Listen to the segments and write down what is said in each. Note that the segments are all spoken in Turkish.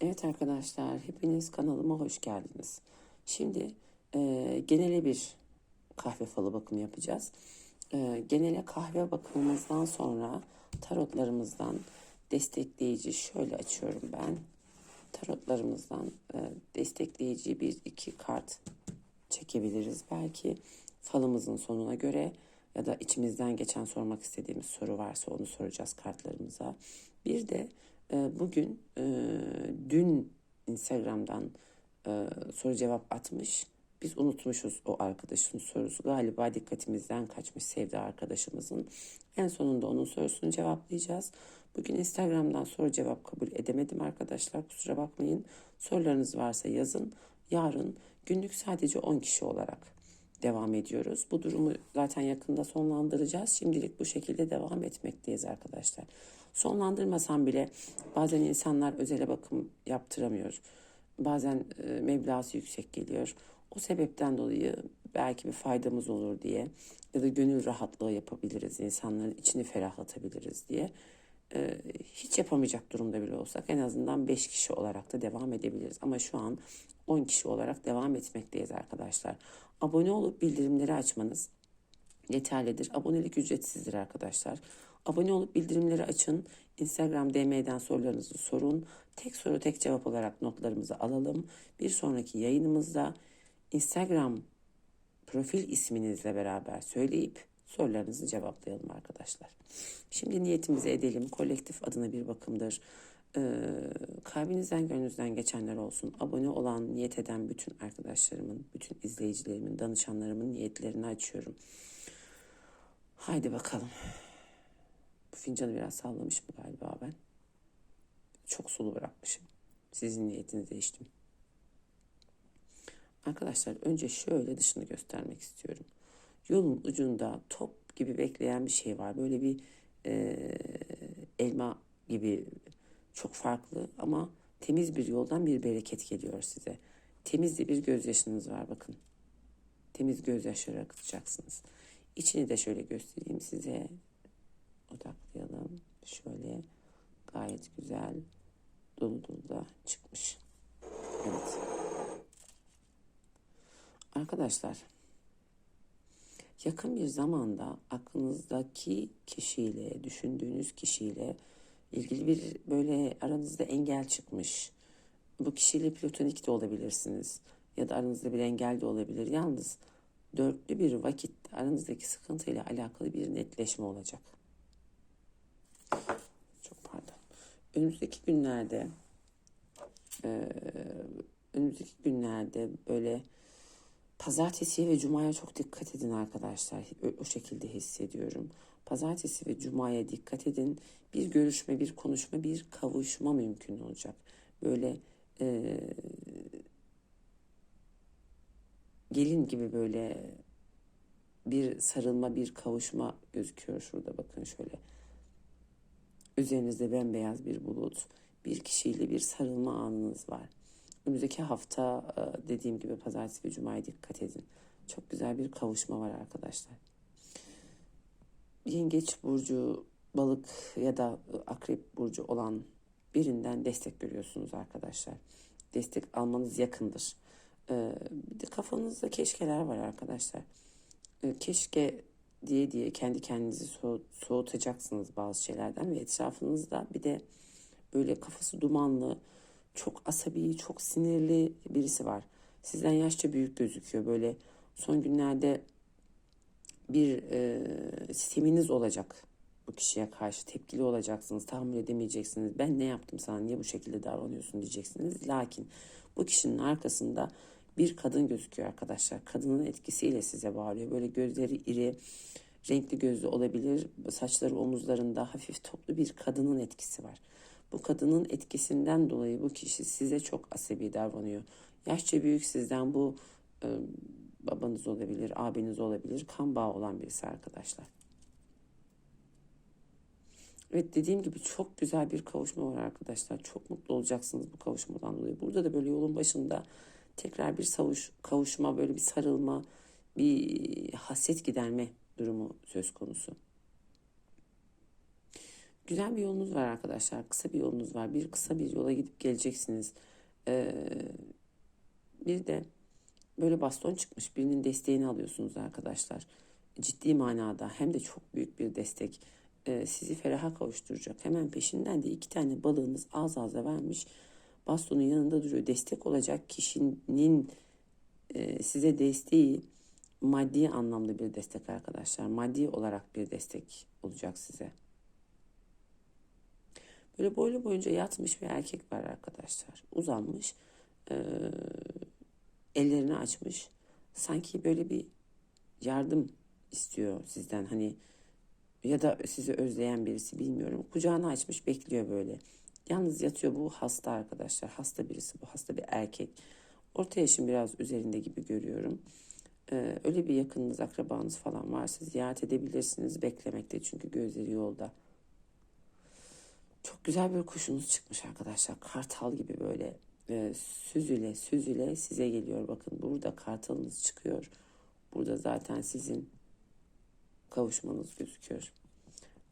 Evet arkadaşlar, hepiniz kanalıma hoş geldiniz. Şimdi e, genele bir kahve falı bakımı yapacağız. E, genele kahve bakımımızdan sonra tarotlarımızdan destekleyici şöyle açıyorum ben. Tarotlarımızdan e, destekleyici bir iki kart çekebiliriz. Belki falımızın sonuna göre ya da içimizden geçen sormak istediğimiz soru varsa onu soracağız kartlarımıza. Bir de e, bugün e, dün Instagram'dan e, soru cevap atmış. Biz unutmuşuz o arkadaşın sorusu. Galiba dikkatimizden kaçmış Sevda arkadaşımızın. En sonunda onun sorusunu cevaplayacağız. Bugün Instagram'dan soru cevap kabul edemedim arkadaşlar. Kusura bakmayın. Sorularınız varsa yazın. Yarın günlük sadece 10 kişi olarak devam ediyoruz. Bu durumu zaten yakında sonlandıracağız. Şimdilik bu şekilde devam etmekteyiz arkadaşlar. Sonlandırmasam bile bazen insanlar özele bakım yaptıramıyor. Bazen e, meblası yüksek geliyor. O sebepten dolayı belki bir faydamız olur diye ya da gönül rahatlığı yapabiliriz, insanların içini ferahlatabiliriz diye e, hiç yapamayacak durumda bile olsak en azından 5 kişi olarak da devam edebiliriz. Ama şu an 10 kişi olarak devam etmekteyiz arkadaşlar. Abone olup bildirimleri açmanız yeterlidir. Abonelik ücretsizdir arkadaşlar. Abone olup bildirimleri açın. Instagram DM'den sorularınızı sorun. Tek soru tek cevap olarak notlarımızı alalım. Bir sonraki yayınımızda Instagram profil isminizle beraber söyleyip sorularınızı cevaplayalım arkadaşlar. Şimdi niyetimizi edelim. Kolektif adına bir bakımdır. Ee, kalbinizden gönlünüzden geçenler olsun. Abone olan, niyet eden bütün arkadaşlarımın, bütün izleyicilerimin, danışanlarımın niyetlerini açıyorum. Haydi bakalım. Bu fincanı biraz sallamışım galiba ben. Çok sulu bırakmışım. Sizin niyetinizi içtim. Arkadaşlar önce şöyle dışını göstermek istiyorum. Yolun ucunda top gibi bekleyen bir şey var. Böyle bir e, elma gibi çok farklı ama temiz bir yoldan bir bereket geliyor size. Temiz de bir gözyaşınız var bakın. Temiz gözyaşları akıtacaksınız. İçini de şöyle göstereyim size. Odaklayalım. Şöyle gayet güzel dolu dolu da çıkmış. Evet. Arkadaşlar yakın bir zamanda aklınızdaki kişiyle, düşündüğünüz kişiyle ilgili bir böyle aranızda engel çıkmış. Bu kişiyle platonik de olabilirsiniz ya da aranızda bir engel de olabilir. Yalnız dörtlü bir vakit aranızdaki sıkıntıyla alakalı bir netleşme olacak. Çok pardon. Önümüzdeki günlerde e, önümüzdeki günlerde böyle pazartesi ve cumaya çok dikkat edin arkadaşlar. O, şekilde hissediyorum. Pazartesi ve cumaya dikkat edin. Bir görüşme, bir konuşma, bir kavuşma mümkün olacak. Böyle e, gelin gibi böyle bir sarılma, bir kavuşma gözüküyor şurada bakın şöyle. Üzerinizde bembeyaz bir bulut, bir kişiyle bir sarılma anınız var. Önümüzdeki hafta e, dediğim gibi pazartesi ve cumaya dikkat edin. Çok güzel bir kavuşma var arkadaşlar. Yengeç burcu, balık ya da akrep burcu olan birinden destek görüyorsunuz arkadaşlar. Destek almanız yakındır. Ee, bir de kafanızda keşkeler var arkadaşlar. Keşke diye diye kendi kendinizi so soğutacaksınız bazı şeylerden ve etrafınızda bir de böyle kafası dumanlı, çok asabi, çok sinirli birisi var. Sizden yaşça büyük gözüküyor. Böyle son günlerde bir e, sisteminiz olacak bu kişiye karşı tepkili olacaksınız, tahammül edemeyeceksiniz. Ben ne yaptım sana, niye bu şekilde davranıyorsun diyeceksiniz. Lakin bu kişinin arkasında bir kadın gözüküyor arkadaşlar. Kadının etkisiyle size bağırıyor. Böyle gözleri iri, renkli gözlü olabilir. Saçları omuzlarında hafif toplu bir kadının etkisi var. Bu kadının etkisinden dolayı bu kişi size çok asabi davranıyor. Yaşça büyük sizden bu e, babanız olabilir, abiniz olabilir, kan bağı olan birisi arkadaşlar. Evet dediğim gibi çok güzel bir kavuşma var arkadaşlar. Çok mutlu olacaksınız bu kavuşmadan dolayı. Burada da böyle yolun başında tekrar bir savuş, kavuşma, böyle bir sarılma, bir hasret giderme durumu söz konusu. Güzel bir yolunuz var arkadaşlar. Kısa bir yolunuz var. Bir kısa bir yola gidip geleceksiniz. Ee, bir de böyle baston çıkmış. Birinin desteğini alıyorsunuz arkadaşlar. Ciddi manada hem de çok büyük bir destek. Ee, sizi feraha kavuşturacak. Hemen peşinden de iki tane balığınız az ağza vermiş. Bastonun yanında duruyor. Destek olacak kişinin e, size desteği maddi anlamda bir destek arkadaşlar. Maddi olarak bir destek olacak size. Böyle boylu boyunca yatmış bir erkek var arkadaşlar. Uzanmış. E, ellerini açmış. Sanki böyle bir yardım istiyor sizden. Hani ya da sizi özleyen birisi bilmiyorum. Kucağını açmış bekliyor böyle. Yalnız yatıyor bu hasta arkadaşlar. Hasta birisi bu. Hasta bir erkek. Orta yaşın biraz üzerinde gibi görüyorum. Ee, öyle bir yakınınız, akrabanız falan varsa ziyaret edebilirsiniz. Beklemekte çünkü gözleri yolda. Çok güzel bir kuşunuz çıkmış arkadaşlar. Kartal gibi böyle e, süzüle süzüle size geliyor. Bakın burada kartalınız çıkıyor. Burada zaten sizin kavuşmanız gözüküyor.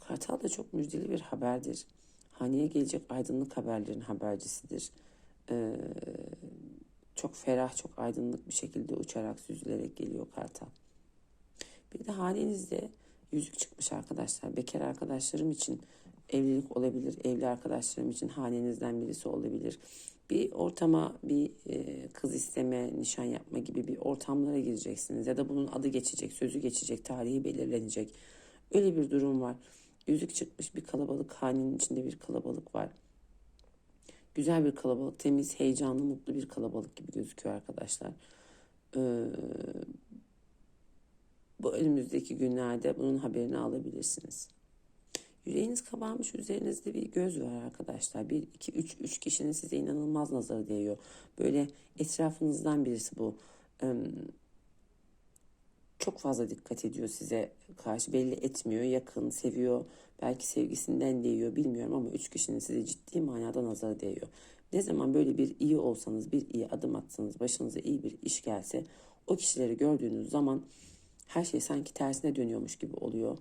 Kartal da çok müjdeli bir haberdir. Haneye gelecek aydınlık haberlerin habercisidir. Ee, çok ferah, çok aydınlık bir şekilde uçarak, süzülerek geliyor kartal. Bir de hanenizde yüzük çıkmış arkadaşlar. Bekar arkadaşlarım için evlilik olabilir. Evli arkadaşlarım için hanenizden birisi olabilir. Bir ortama bir e, kız isteme, nişan yapma gibi bir ortamlara gireceksiniz. Ya da bunun adı geçecek, sözü geçecek, tarihi belirlenecek. Öyle bir durum var. Yüzük çıkmış bir kalabalık, hanenin içinde bir kalabalık var. Güzel bir kalabalık, temiz, heyecanlı, mutlu bir kalabalık gibi gözüküyor arkadaşlar. Ee, bu önümüzdeki günlerde bunun haberini alabilirsiniz. Yüreğiniz kabarmış üzerinizde bir göz var arkadaşlar. Bir, iki, üç, üç kişinin size inanılmaz nazarı değiyor. Böyle etrafınızdan birisi bu. Çok fazla dikkat ediyor size karşı belli etmiyor, yakın, seviyor. Belki sevgisinden değiyor bilmiyorum ama üç kişinin size ciddi manada nazarı değiyor. Ne zaman böyle bir iyi olsanız, bir iyi adım atsanız, başınıza iyi bir iş gelse o kişileri gördüğünüz zaman her şey sanki tersine dönüyormuş gibi oluyor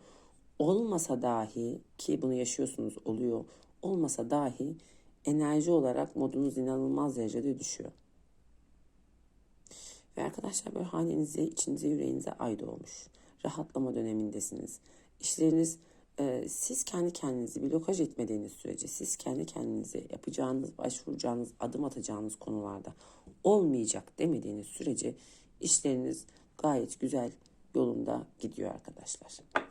olmasa dahi ki bunu yaşıyorsunuz oluyor olmasa dahi enerji olarak modunuz inanılmaz derecede düşüyor. Ve arkadaşlar böyle hanenize, içinize, yüreğinize ay doğmuş. Rahatlama dönemindesiniz. İşleriniz e, siz kendi kendinizi blokaj etmediğiniz sürece, siz kendi kendinize yapacağınız, başvuracağınız, adım atacağınız konularda olmayacak demediğiniz sürece işleriniz gayet güzel yolunda gidiyor arkadaşlar.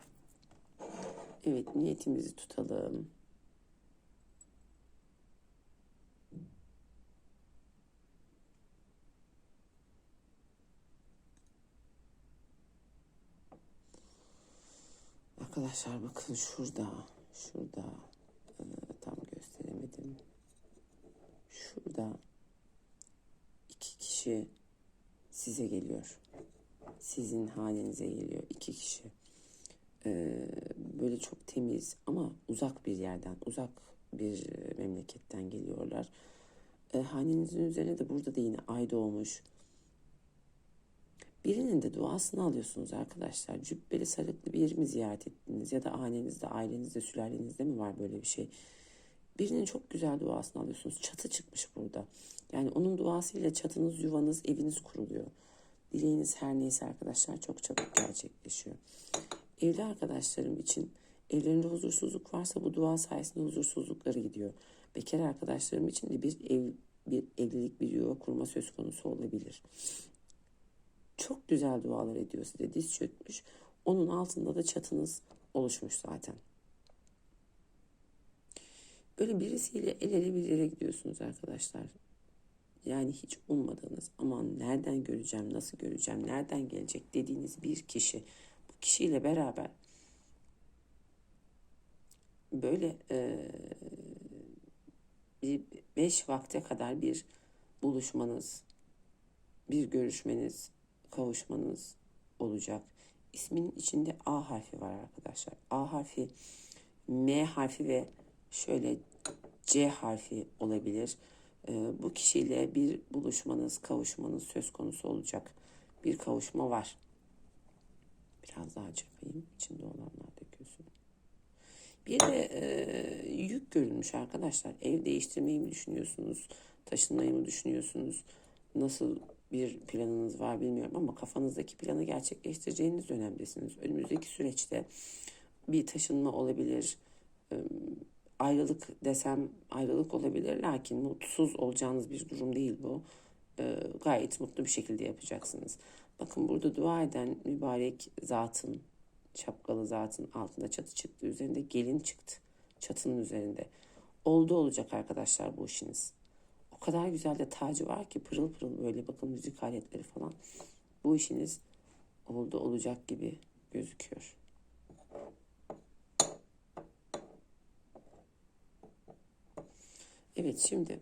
Evet niyetimizi tutalım. Arkadaşlar bakın şurada, şurada e, tam gösteremedim. Şurada iki kişi size geliyor. Sizin halinize geliyor iki kişi. Ee, böyle çok temiz ama uzak bir yerden, uzak bir memleketten geliyorlar. E, hanenizin üzerine de burada da yine ay doğmuş. Birinin de duasını alıyorsunuz arkadaşlar. Cübbeli sarıklı bir yeri mi ziyaret ettiniz ya da hanenizde, ailenizde, sülalenizde mi var böyle bir şey? Birinin çok güzel duasını alıyorsunuz. Çatı çıkmış burada. Yani onun duasıyla çatınız, yuvanız, eviniz kuruluyor. Dileğiniz her neyse arkadaşlar çok çabuk gerçekleşiyor. Evli arkadaşlarım için evlerinde huzursuzluk varsa bu dua sayesinde huzursuzlukları gidiyor. Bekar arkadaşlarım için de bir ev bir evlilik bir yuva kurma söz konusu olabilir. Çok güzel dualar ediyor size diz çökmüş. Onun altında da çatınız oluşmuş zaten. Böyle birisiyle el ele bir yere gidiyorsunuz arkadaşlar. Yani hiç ummadığınız aman nereden göreceğim, nasıl göreceğim, nereden gelecek dediğiniz bir kişi kişiyle beraber böyle e, bir beş vakte kadar bir buluşmanız, bir görüşmeniz, kavuşmanız olacak. İsmin içinde A harfi var arkadaşlar. A harfi, M harfi ve şöyle C harfi olabilir. E, bu kişiyle bir buluşmanız, kavuşmanız söz konusu olacak. Bir kavuşma var. Biraz daha çırpayım. İçinde olanlar dökülsün. Bir de e, yük görülmüş arkadaşlar. Ev değiştirmeyi mi düşünüyorsunuz? Taşınmayı mı düşünüyorsunuz? Nasıl bir planınız var bilmiyorum ama kafanızdaki planı gerçekleştireceğiniz dönemdesiniz. Önümüzdeki süreçte bir taşınma olabilir. e, Ayrılık desem ayrılık olabilir. Lakin mutsuz olacağınız bir durum değil bu. E, Gayet mutlu bir şekilde yapacaksınız. Bakın burada dua eden mübarek zatın, şapkalı zatın altında çatı çıktı. Üzerinde gelin çıktı. Çatının üzerinde. Oldu olacak arkadaşlar bu işiniz. O kadar güzel de tacı var ki pırıl pırıl böyle bakın müzik aletleri falan. Bu işiniz oldu olacak gibi gözüküyor. Evet şimdi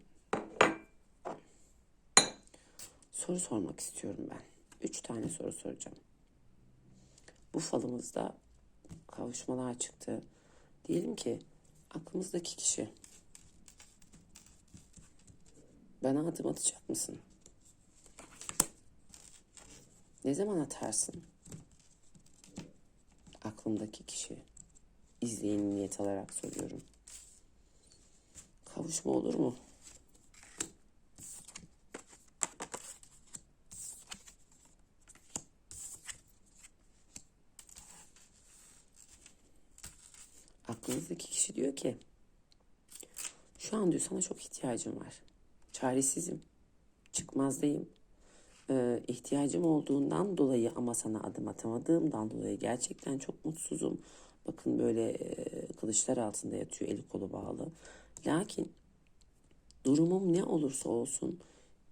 soru sormak istiyorum ben. Üç tane soru soracağım. Bu falımızda kavuşmalar çıktı. Diyelim ki aklımızdaki kişi bana adım atacak mısın? Ne zaman atarsın? Aklımdaki kişi. İzleyin niyet alarak soruyorum. Kavuşma olur mu? Aklınızdaki kişi diyor ki şu an diyor sana çok ihtiyacım var. Çaresizim. Çıkmazdayım. Ee, ihtiyacım olduğundan dolayı ama sana adım atamadığımdan dolayı gerçekten çok mutsuzum. Bakın böyle e, kılıçlar altında yatıyor eli kolu bağlı. Lakin durumum ne olursa olsun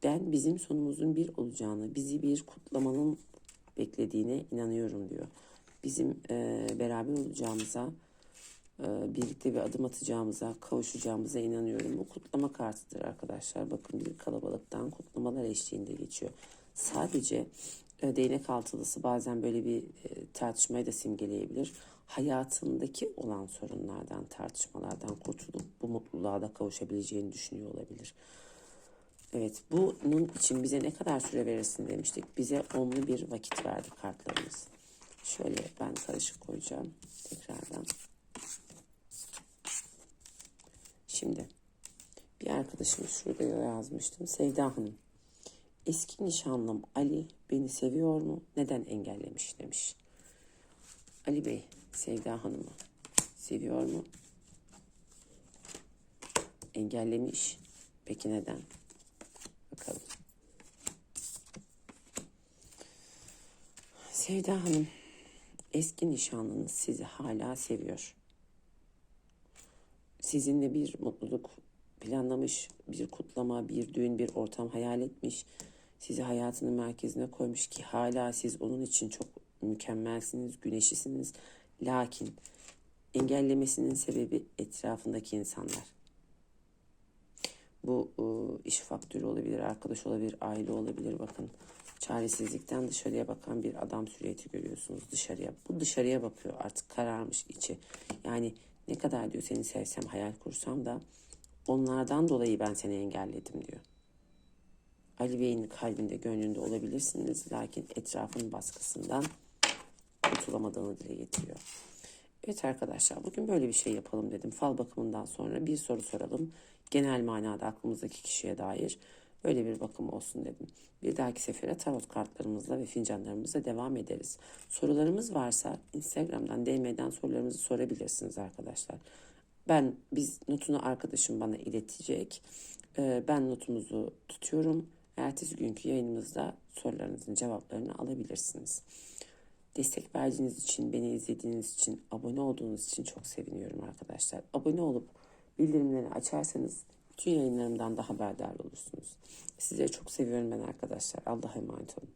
ben bizim sonumuzun bir olacağını, bizi bir kutlamanın beklediğine inanıyorum diyor. Bizim e, beraber olacağımıza, birlikte bir adım atacağımıza, kavuşacağımıza inanıyorum. Bu kutlama kartıdır arkadaşlar. Bakın bir kalabalıktan kutlamalar eşliğinde geçiyor. Sadece e, değnek altılısı bazen böyle bir e, tartışmayı da simgeleyebilir. Hayatındaki olan sorunlardan, tartışmalardan kurtulup bu mutluluğa da kavuşabileceğini düşünüyor olabilir. Evet, bunun için bize ne kadar süre verirsin demiştik. Bize onlu bir vakit verdi kartlarımız. Şöyle ben karışık koyacağım tekrardan. Şimdi bir arkadaşım şurada yazmıştım. Sevda Hanım. Eski nişanlım Ali beni seviyor mu? Neden engellemiş demiş. Ali Bey, Sevda Hanım'ı seviyor mu? Engellemiş. Peki neden? Bakalım. Sevda Hanım, eski nişanlınız sizi hala seviyor. Sizinle bir mutluluk planlamış, bir kutlama, bir düğün, bir ortam hayal etmiş. Sizi hayatının merkezine koymuş ki hala siz onun için çok mükemmelsiniz, güneşisiniz. Lakin engellemesinin sebebi etrafındaki insanlar. Bu e, iş faktörü olabilir, arkadaş olabilir, aile olabilir. Bakın çaresizlikten dışarıya bakan bir adam süriyeti görüyorsunuz dışarıya. Bu dışarıya bakıyor artık kararmış içi. Yani ne kadar diyor seni sevsem hayal kursam da onlardan dolayı ben seni engelledim diyor. Ali Bey'in kalbinde gönlünde olabilirsiniz lakin etrafın baskısından kurtulamadığını dile getiriyor. Evet arkadaşlar bugün böyle bir şey yapalım dedim. Fal bakımından sonra bir soru soralım. Genel manada aklımızdaki kişiye dair böyle bir bakım olsun dedim. Bir dahaki sefere tarot kartlarımızla ve fincanlarımızla devam ederiz. Sorularımız varsa Instagram'dan DM'den sorularınızı sorabilirsiniz arkadaşlar. Ben biz notunu arkadaşım bana iletecek. Ee, ben notumuzu tutuyorum. Ertesi günkü yayınımızda sorularınızın cevaplarını alabilirsiniz. Destek verdiğiniz için, beni izlediğiniz için, abone olduğunuz için çok seviniyorum arkadaşlar. Abone olup bildirimleri açarsanız bütün yayınlarımdan da haberdar olursunuz. Sizleri çok seviyorum ben arkadaşlar. Allah'a emanet olun.